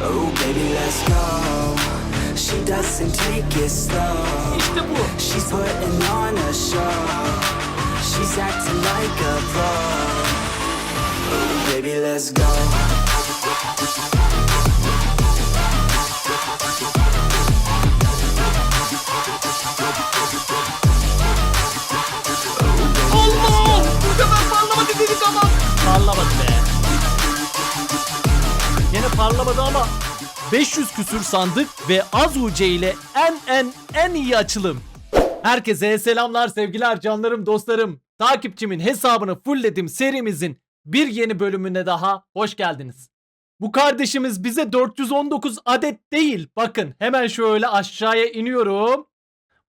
Oh, baby, let's go. She doesn't take it slow. İşte bu. She's putting on a show. She's acting like a pro. Oh, baby, let's go. Allah! Bu sefer parlamadı dedik ama. Parlamadı be. Parlamadı ama 500 küsür sandık ve az UC ile en en en iyi açılım. Herkese selamlar sevgiler canlarım dostlarım. Takipçimin hesabını fullledim serimizin bir yeni bölümüne daha hoş geldiniz. Bu kardeşimiz bize 419 adet değil. Bakın hemen şöyle aşağıya iniyorum.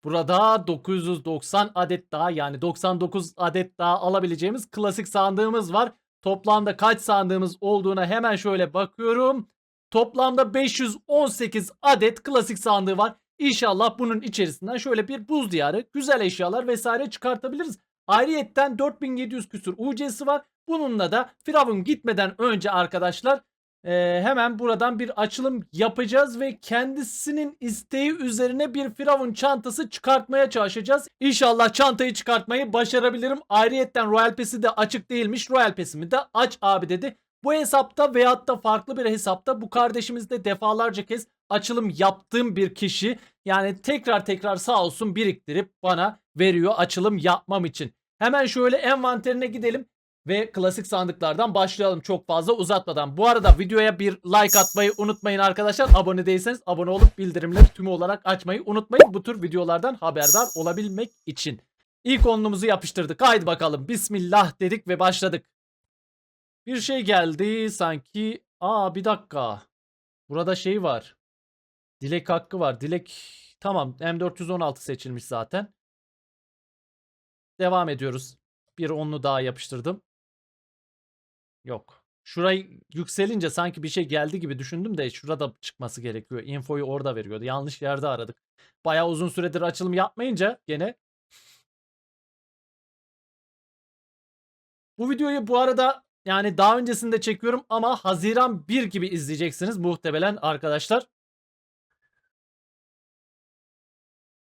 Burada 990 adet daha yani 99 adet daha alabileceğimiz klasik sandığımız var. Toplamda kaç sandığımız olduğuna hemen şöyle bakıyorum. Toplamda 518 adet klasik sandığı var. İnşallah bunun içerisinden şöyle bir buz diyarı, güzel eşyalar vesaire çıkartabiliriz. Ayrıyetten 4700 küsur UC'si var. Bununla da Firavun gitmeden önce arkadaşlar ee, hemen buradan bir açılım yapacağız ve kendisinin isteği üzerine bir Firavun çantası çıkartmaya çalışacağız. İnşallah çantayı çıkartmayı başarabilirim. Ayrıyetten Royal Pass'i de açık değilmiş. Royal Pass'imi de aç abi dedi. Bu hesapta veyahut da farklı bir hesapta bu kardeşimiz de defalarca kez açılım yaptığım bir kişi. Yani tekrar tekrar sağ olsun biriktirip bana veriyor açılım yapmam için. Hemen şöyle envanterine gidelim ve klasik sandıklardan başlayalım çok fazla uzatmadan. Bu arada videoya bir like atmayı unutmayın arkadaşlar. Abone değilseniz abone olup bildirimleri tümü olarak açmayı unutmayın. Bu tür videolardan haberdar olabilmek için. İlk onluğumuzu yapıştırdık. Haydi bakalım. Bismillah dedik ve başladık. Bir şey geldi sanki. Aa bir dakika. Burada şey var. Dilek hakkı var. Dilek tamam M416 seçilmiş zaten. Devam ediyoruz. Bir onlu daha yapıştırdım. Yok. Şurayı yükselince sanki bir şey geldi gibi düşündüm de şurada çıkması gerekiyor. Infoyu orada veriyordu. Yanlış yerde aradık. Bayağı uzun süredir açılım yapmayınca gene. Bu videoyu bu arada yani daha öncesinde çekiyorum ama Haziran 1 gibi izleyeceksiniz muhtemelen arkadaşlar.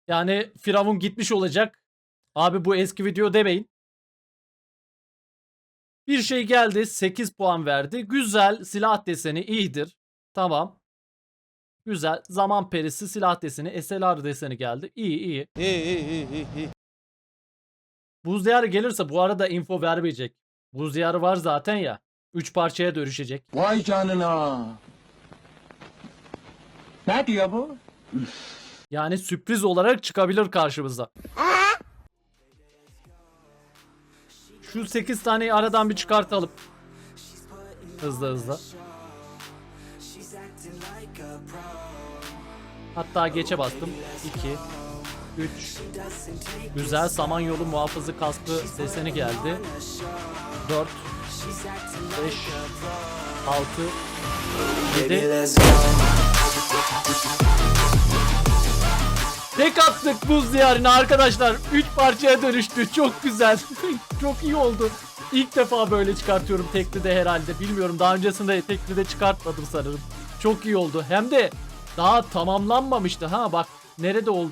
Yani Firavun gitmiş olacak. Abi bu eski video demeyin. Bir şey geldi 8 puan verdi. Güzel silah deseni iyidir. Tamam. Güzel. Zaman perisi silah deseni SLR deseni geldi. İyi iyi. Buz diyarı gelirse bu arada info vermeyecek. Buz diyarı var zaten ya. 3 parçaya dönüşecek. Vay canına. Ne diyor bu? Yani sürpriz olarak çıkabilir karşımıza. Şu 8 taneyi aradan bir çıkartalım. Hızlı hızlı. Hatta geçe bastım. 2 3 Doesn't take Güzel Samanyolu muhafızı kaskı deseni geldi. 4 She's acting 5 like a pro. 6 Baby, 7 let's go. Tek attık buz diyarına arkadaşlar. 3 parçaya dönüştü. Çok güzel. Çok iyi oldu. İlk defa böyle çıkartıyorum tekli de herhalde. Bilmiyorum daha öncesinde tekli de çıkartmadım sanırım. Çok iyi oldu. Hem de daha tamamlanmamıştı. Ha bak nerede oldu?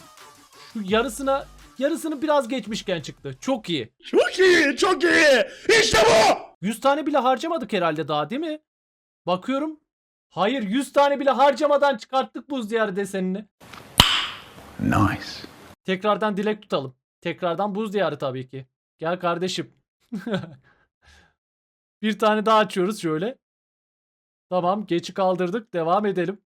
Şu yarısına yarısını biraz geçmişken çıktı. Çok iyi. Çok iyi, çok iyi. İşte bu. 100 tane bile harcamadık herhalde daha değil mi? Bakıyorum. Hayır 100 tane bile harcamadan çıkarttık buz diyarı desenini. Nice. Tekrardan dilek tutalım. Tekrardan buz diyarı tabii ki. Gel kardeşim. bir tane daha açıyoruz şöyle. Tamam geçi kaldırdık. Devam edelim.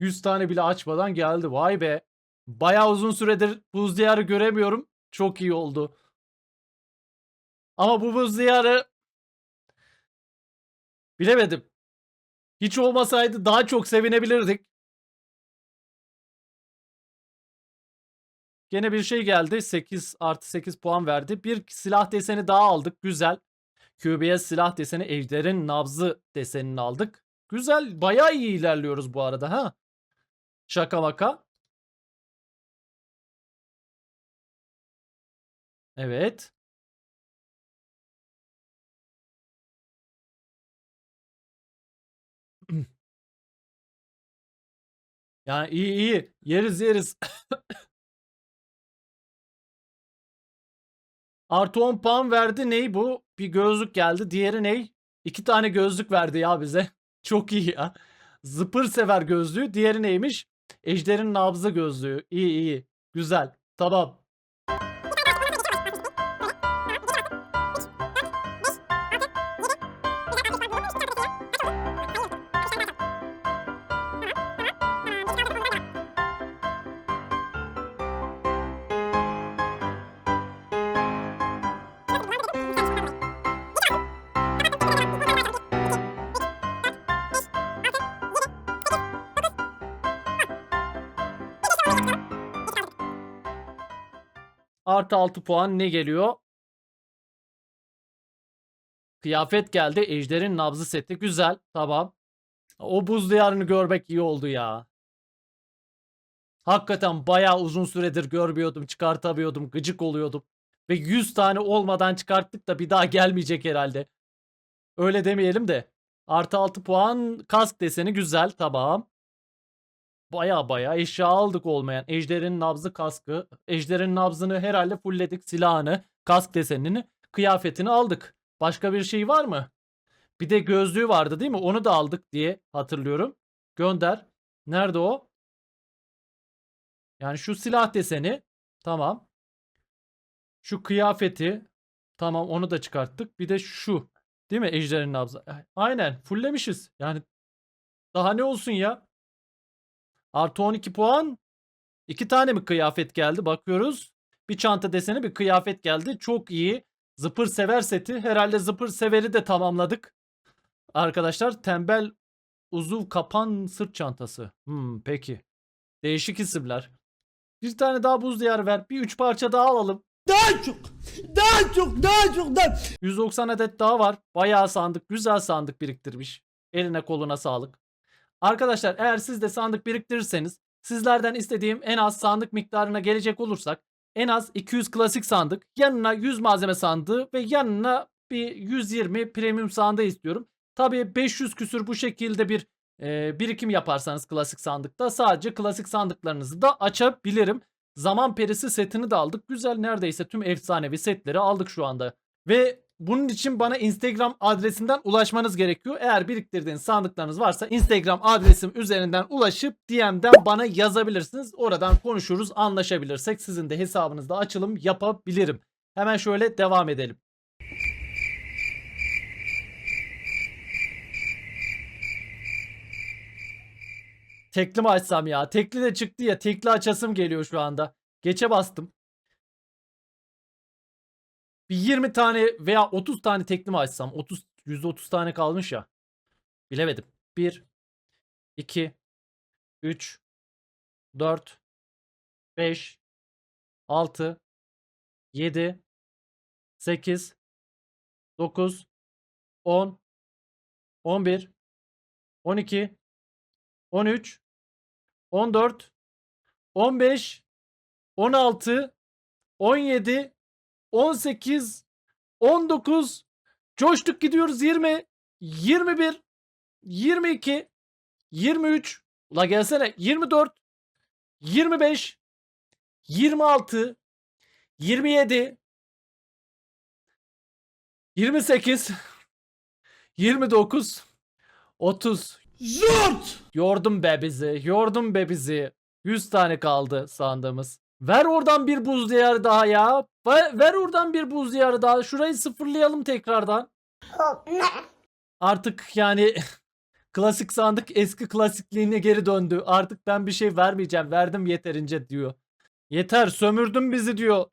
Yüz tane bile açmadan geldi. Vay be. Bayağı uzun süredir buz diyarı göremiyorum. Çok iyi oldu. Ama bu buz diyarı bilemedim. Hiç olmasaydı daha çok sevinebilirdik. Gene bir şey geldi. 8 artı 8 puan verdi. Bir silah deseni daha aldık. Güzel. QBS silah deseni ejderin nabzı desenini aldık. Güzel. Bayağı iyi ilerliyoruz bu arada ha. Şaka maka. Evet. Yani iyi iyi. Yeriz yeriz. Artı 10 puan verdi. Ney bu? Bir gözlük geldi. Diğeri ney? İki tane gözlük verdi ya bize. Çok iyi ya. Zıpır sever gözlüğü. Diğeri neymiş? Ejder'in nabzı gözlüğü. İyi iyi. Güzel. Tamam. Artı 6 puan ne geliyor? Kıyafet geldi. Ejder'in nabzı seti. Güzel. Tamam. O buz diyarını görmek iyi oldu ya. Hakikaten bayağı uzun süredir görmüyordum. Çıkartamıyordum. Gıcık oluyordum. Ve 100 tane olmadan çıkarttık da bir daha gelmeyecek herhalde. Öyle demeyelim de. Artı 6 puan. Kask deseni güzel. Tamam. Baya baya eşya aldık olmayan. Ejder'in nabzı kaskı. Ejder'in nabzını herhalde fullledik. Silahını, kask desenini, kıyafetini aldık. Başka bir şey var mı? Bir de gözlüğü vardı değil mi? Onu da aldık diye hatırlıyorum. Gönder. Nerede o? Yani şu silah deseni. Tamam. Şu kıyafeti. Tamam onu da çıkarttık. Bir de şu. Değil mi? Ejder'in nabzı. Aynen. Fulllemişiz. Yani daha ne olsun ya? Artı 12 puan. İki tane mi kıyafet geldi? Bakıyoruz. Bir çanta deseni bir kıyafet geldi. Çok iyi. Zıpır sever seti. Herhalde zıpır severi de tamamladık. Arkadaşlar tembel uzuv kapan sırt çantası. Hmm, peki. Değişik isimler. Bir tane daha buz diyarı ver. Bir üç parça daha alalım. Daha çok, daha çok, daha çok, daha 190 adet daha var. Bayağı sandık. Güzel sandık biriktirmiş. Eline koluna sağlık. Arkadaşlar eğer siz de sandık biriktirirseniz sizlerden istediğim en az sandık miktarına gelecek olursak en az 200 klasik sandık, yanına 100 malzeme sandığı ve yanına bir 120 premium sandığı istiyorum. Tabii 500 küsür bu şekilde bir e, birikim yaparsanız klasik sandıkta sadece klasik sandıklarınızı da açabilirim. Zaman perisi setini de aldık. Güzel neredeyse tüm efsanevi setleri aldık şu anda. Ve bunun için bana Instagram adresinden ulaşmanız gerekiyor. Eğer biriktirdiğiniz sandıklarınız varsa Instagram adresim üzerinden ulaşıp DM'den bana yazabilirsiniz. Oradan konuşuruz, anlaşabilirsek sizin de hesabınızda açılım yapabilirim. Hemen şöyle devam edelim. Tekli mi açsam ya? Tekli de çıktı ya. Tekli açasım geliyor şu anda. Geçe bastım. Bir 20 tane veya 30 tane tekli mi açsam? 30 %30 tane kalmış ya. Bilemedim. 1 2 3 4 5 6 7 8 9 10 11 12 13 14 15 16 17 18 19 coştuk gidiyoruz 20 21 22 23 Ula gelsene 24 25 26 27 28 29 30 zort. Yordum be bizi. Yordum be bizi. 100 tane kaldı sandığımız. Ver oradan bir buz diyarı daha ya. Ver, oradan bir buz diyarı daha. Şurayı sıfırlayalım tekrardan. Artık yani klasik sandık eski klasikliğine geri döndü. Artık ben bir şey vermeyeceğim. Verdim yeterince diyor. Yeter sömürdün bizi diyor.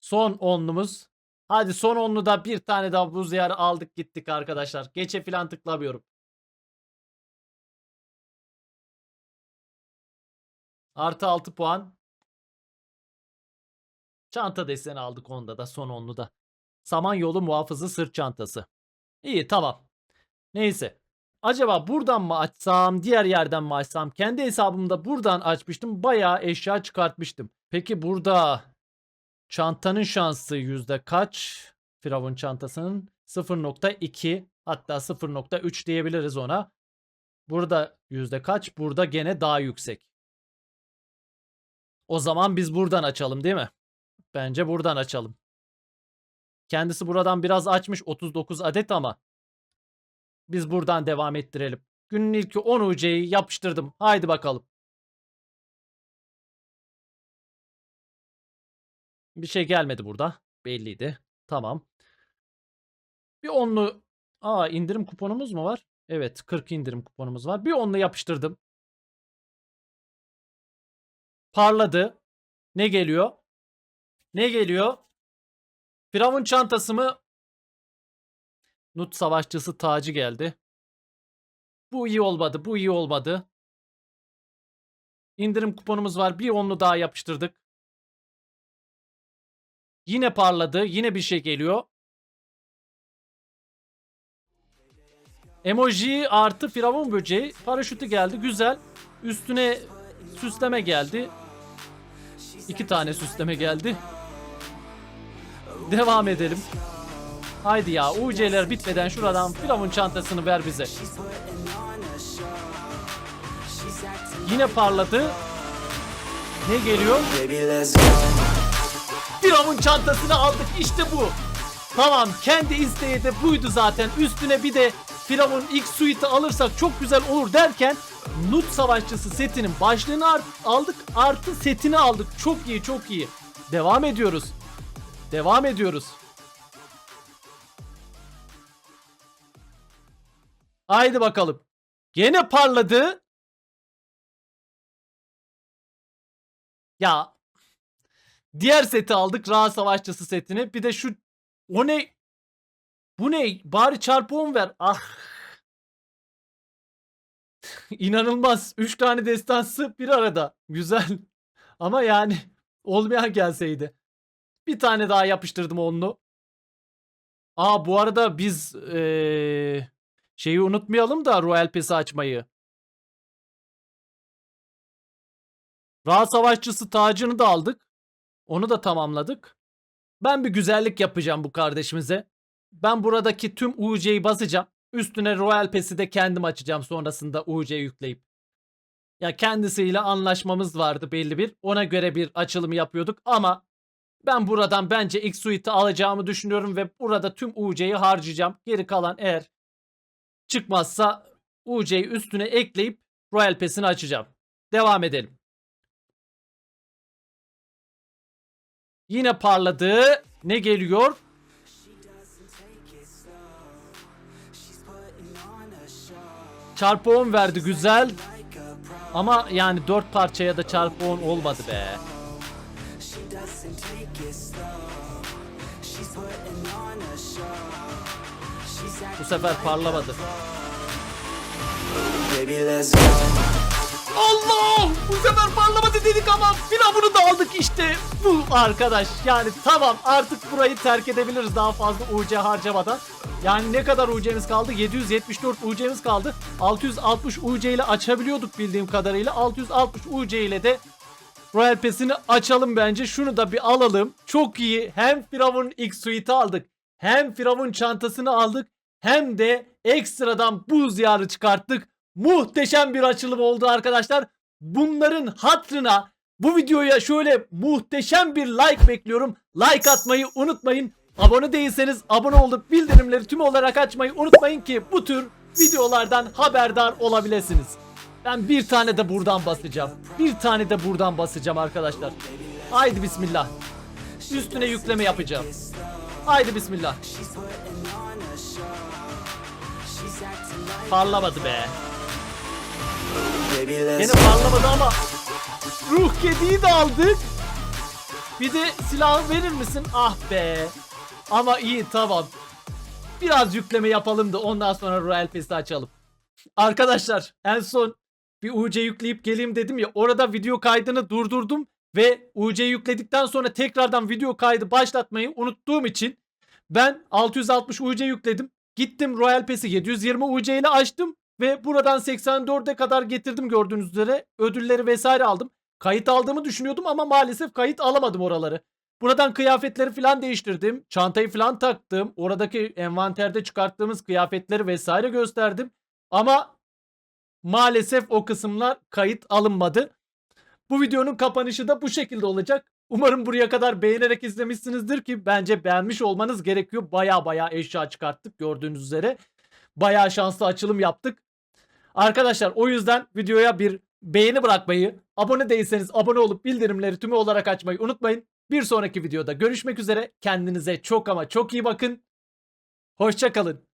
Son onlumuz. Hadi son onlu da bir tane daha buz diyarı aldık gittik arkadaşlar. Geçe filan tıklamıyorum. Artı 6 puan. Çanta deseni aldık onda da son onlu da. Samanyolu muhafızı sırt çantası. İyi tamam. Neyse. Acaba buradan mı açsam diğer yerden mi açsam? Kendi hesabımda buradan açmıştım. Bayağı eşya çıkartmıştım. Peki burada çantanın şansı yüzde kaç? Firavun çantasının 0.2 hatta 0.3 diyebiliriz ona. Burada yüzde kaç? Burada gene daha yüksek. O zaman biz buradan açalım değil mi? Bence buradan açalım. Kendisi buradan biraz açmış 39 adet ama biz buradan devam ettirelim. Günün ilki 10 UC'yi yapıştırdım. Haydi bakalım. Bir şey gelmedi burada. Belliydi. Tamam. Bir onlu Aa indirim kuponumuz mu var? Evet 40 indirim kuponumuz var. Bir onlu yapıştırdım. Parladı. Ne geliyor? Ne geliyor? Firavun çantası mı? Nut savaşçısı tacı geldi. Bu iyi olmadı. Bu iyi olmadı. İndirim kuponumuz var. Bir onlu daha yapıştırdık. Yine parladı. Yine bir şey geliyor. Emoji artı firavun böceği. Paraşütü geldi. Güzel. Üstüne süsleme geldi. İki tane süsleme geldi. Devam edelim. Haydi ya UC'ler bitmeden şuradan firavun çantasını ver bize. Yine parladı. Ne geliyor? Firavun çantasını aldık işte bu. Tamam kendi isteği de buydu zaten. Üstüne bir de Firavun ilk suite'i alırsak çok güzel olur derken Nut Savaşçısı setinin başlığını art- aldık artı setini aldık. Çok iyi çok iyi. Devam ediyoruz. Devam ediyoruz. Haydi bakalım. Gene parladı. Ya Diğer seti aldık. Ra Savaşçısı setini. Bir de şu o ne? Bu ne? Bari çarpı 10 ver. Ah. İnanılmaz. 3 tane destansı bir arada. Güzel. Ama yani olmayan gelseydi. Bir tane daha yapıştırdım onu. Aa bu arada biz eee, şeyi unutmayalım da Royal Pass'i açmayı. Ra Savaşçısı tacını da aldık. Onu da tamamladık. Ben bir güzellik yapacağım bu kardeşimize. Ben buradaki tüm UC'yi basacağım. Üstüne Royal Pass'i de kendim açacağım sonrasında UC yükleyip. Ya kendisiyle anlaşmamız vardı belli bir. Ona göre bir açılım yapıyorduk ama ben buradan bence X Suite'i alacağımı düşünüyorum ve burada tüm UC'yi harcayacağım. Geri kalan eğer çıkmazsa UC'yi üstüne ekleyip Royal Pass'ini açacağım. Devam edelim. Yine parladı. Ne geliyor? Çarpı 10 verdi güzel. Ama yani 4 parçaya da çarpı 10 olmadı be. Bu sefer parlamadı. Baby, let's go. Allah! Bu sefer parlamadı dedik ama firavunu da aldık işte. Bu arkadaş yani tamam artık burayı terk edebiliriz daha fazla UC harcamadan. Yani ne kadar UC'miz kaldı? 774 UC'miz kaldı. 660 UC ile açabiliyorduk bildiğim kadarıyla. 660 UC ile de Royal Pass'ini açalım bence. Şunu da bir alalım. Çok iyi. Hem Firavun X Suite'i aldık. Hem Firavun çantasını aldık. Hem de ekstradan buz yarı çıkarttık. Muhteşem bir açılım oldu arkadaşlar. Bunların hatrına bu videoya şöyle muhteşem bir like bekliyorum. Like atmayı unutmayın. Abone değilseniz abone olup bildirimleri tüm olarak açmayı unutmayın ki bu tür videolardan haberdar olabilirsiniz. Ben bir tane de buradan basacağım. Bir tane de buradan basacağım arkadaşlar. Haydi bismillah. Üstüne yükleme yapacağım. Haydi bismillah. Parlamadı be. Go. parlamadı ama ruh kediyi de aldık. Bir de silah verir misin? Ah be. Ama iyi tamam. Biraz yükleme yapalım da ondan sonra Royal Pass'i açalım. Arkadaşlar en son bir UC yükleyip geleyim dedim ya orada video kaydını durdurdum ve UC yükledikten sonra tekrardan video kaydı başlatmayı unuttuğum için ben 660 UC yükledim. Gittim Royal Pass'i 720 UC ile açtım ve buradan 84'e kadar getirdim gördüğünüz üzere. Ödülleri vesaire aldım. Kayıt aldığımı düşünüyordum ama maalesef kayıt alamadım oraları. Buradan kıyafetleri falan değiştirdim. Çantayı falan taktım. Oradaki envanterde çıkarttığımız kıyafetleri vesaire gösterdim. Ama maalesef o kısımlar kayıt alınmadı. Bu videonun kapanışı da bu şekilde olacak. Umarım buraya kadar beğenerek izlemişsinizdir ki bence beğenmiş olmanız gerekiyor. Baya baya eşya çıkarttık gördüğünüz üzere. Baya şanslı açılım yaptık. Arkadaşlar o yüzden videoya bir beğeni bırakmayı, abone değilseniz abone olup bildirimleri tümü olarak açmayı unutmayın. Bir sonraki videoda görüşmek üzere. Kendinize çok ama çok iyi bakın. Hoşça kalın.